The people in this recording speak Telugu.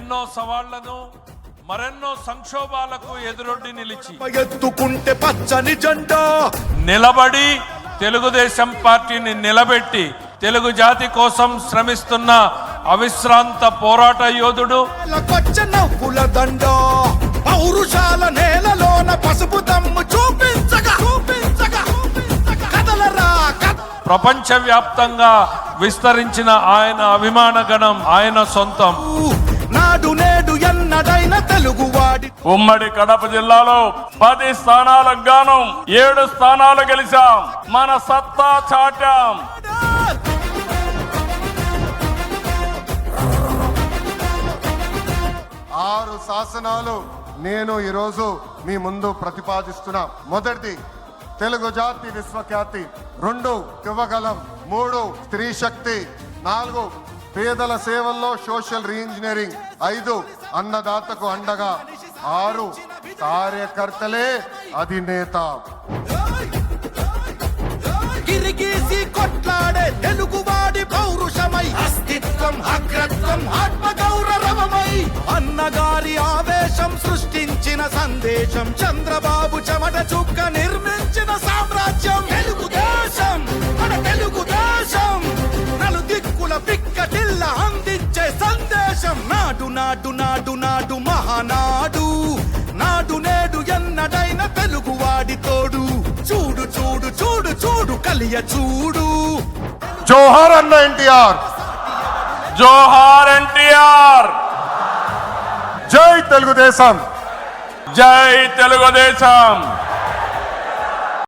సవాళ్ళను మరెన్నో సంక్షోభాలకు ఎదురొడ్డి నిలిచి. ఎత్తుకుంటే పచ్చని జెండా నిలబడి తెలుగుదేశం పార్టీని నిలబెట్టి తెలుగు జాతి కోసం శ్రమిస్తున్న అవిశ్రాంత పోరాట యోధుడు. నవ్వుల దండ. పౌరుషాల నేలలోన పసుపు దమ్ము చూపించగా చూపించగా కదలరా కద ప్రపంచవ్యాప్తంగా విస్తరించిన ఆయన అభిమాన గణం ఆయన సొంతం. నాడు నేడు ఎన్నడైన తెలుగువాడి ఉమ్మడి కడప జిల్లాలో పది స్థానాలకు గాను ఏడు స్థానాలు గెలిచాం. మన సత్తా చాటాం. ఆరు శాసనాలు నేను ఈరోజు మీ ముందు ప్రతిపాదిస్తున్నా. మొదటిది తెలుగు జాతి విశ్వఖ్యాతి రెండు యువగలం మూడు స్త్రీ శక్తి నాలుగు పేదల సేవల్లో సోషల్ రీఇంజనీరింగ్ ఐదు అన్నదాతకు అండగా ఆరు కార్యకర్తలే అధినేత. గిరిగీసి కొట్లాడే తెలుగువాడి పౌరుషమై. అస్తిత్వం అగ్రత్వం ఆత్మగౌరవమై. అన్నగారి ఆవేశం సృష్టించిన సందేశం చంద్రబాబు చెమట చూపు నాడు నాడు నాడు నాడు మహానాడు. నాడు నేడు ఎన్నడైన తెలుగువాడి తోడు. చూడు చూడు చూడు చూడు కలియ చూడు. జోహార్ అన్న ఎన్టీఆర్. జోహార్ ఎన్టీఆర్. జై తెలుగుదేశం. జై తెలుగుదేశం.